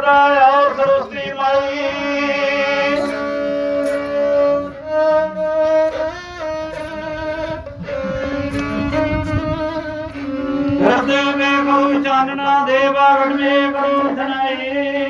ਕਰਦਾ ਆ ਸਰਸਤੀ ਮਾਈ। ਹਰਦੇ ਮੇ ਕਉ ਚਾਨਣਾ ਦੇਵਾ ਰਣ ਮੇ ਕਉ ਸੁਨਾਈ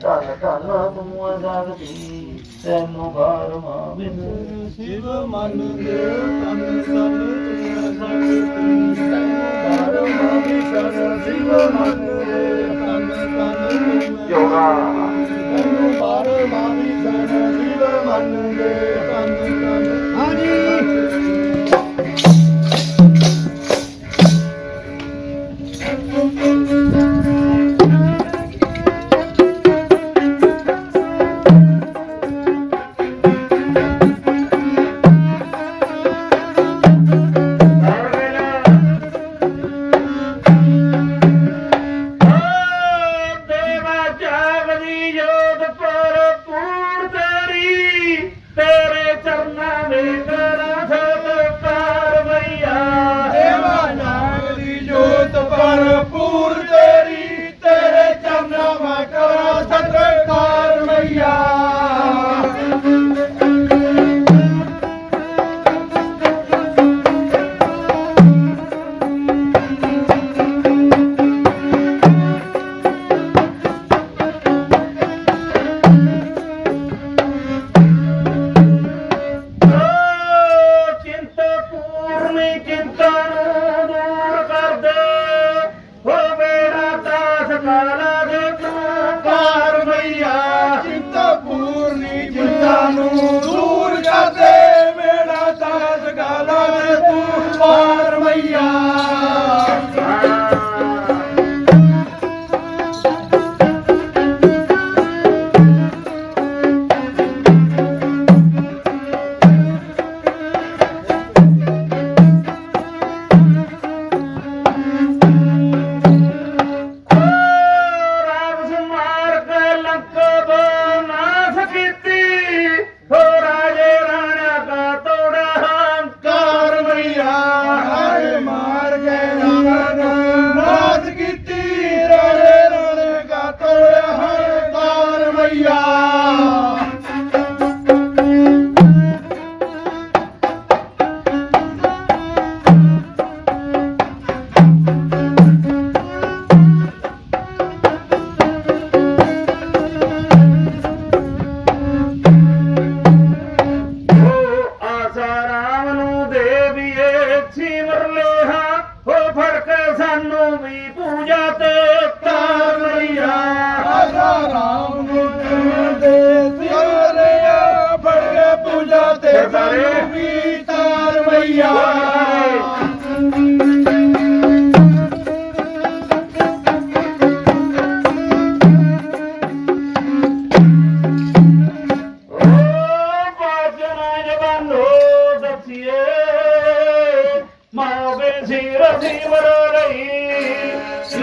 ਧਨ ਧਨ ਤੂੰ ਜਗਤੀ ਤੈਨੂੰ ਘਰ ਮਾਵਿੰਦ ਸ਼ਿਵ ਮਨ ਦੇ ਤਨ ਸਭ ਤੇਰਾ ਜਗਤੀ ਤੈਨੂੰ ਘਰ ਮਾਵਿੰਦ ਸ਼ਿਵ ਮਨ ਦੇ ਤਨ ਤਨ ਤੂੰ ਜੋਗਾ ਤੈਨੂੰ ਘਰ ਮਾਵਿੰਦ ਸ਼ਿਵ ਮਨ ਦੇ ಕಾಲ ਹੋਈ ਪੂਜਾ ਤੇ ਤਾਰਿਆ ਹਜ਼ਾ ਰਾਮ ਗੁਰੂ ਦੇ ਸਿਆਰਿਆ ਬੜ ਕੇ ਪੂਜਾ ਤੇ ਤਾਰਿਆ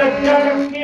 Thank you.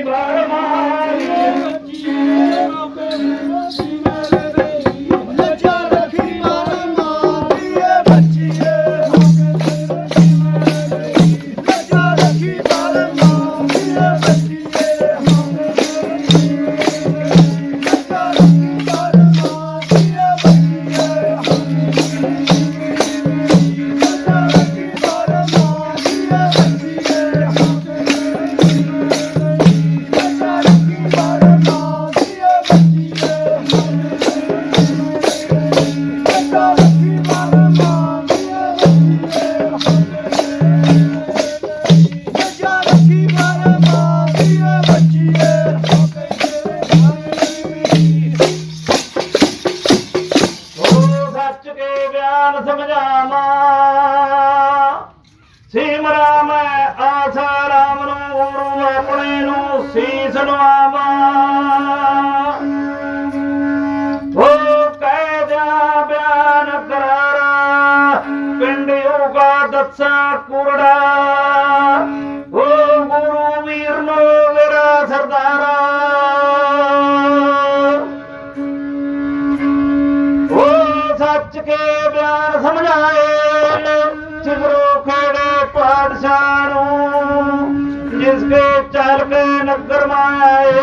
ਪ੍ਰੇਮ ਰਾਮ ਹੈ, ਆਸਾ ਰਾਮ ਨੂੰ, ਗੁਰੂ ਆਪਣੇ ਨੂੰ ਸੀਸ ਨਵਾਵਾ ਹੋ ਕਹਿ ਦਿਆ ਬਿਆਨ ਕਰਾਰਾ, ਪਿੰਡ ਯੋਗਾ ਦੱਸਾ ਕੁਰੜਾ। ਹੋ ਗੁਰੂ ਵੀਰ ਨੂੰ ਮੇਰਾ ਸਰਦਾਰਾ। ਹੋ ਸੱਚ ਕੇ ਬਿਆਨ ਸਮਝਾਏ ਚਿਗਰੋ बरसारूं जिसके चल में नगर माए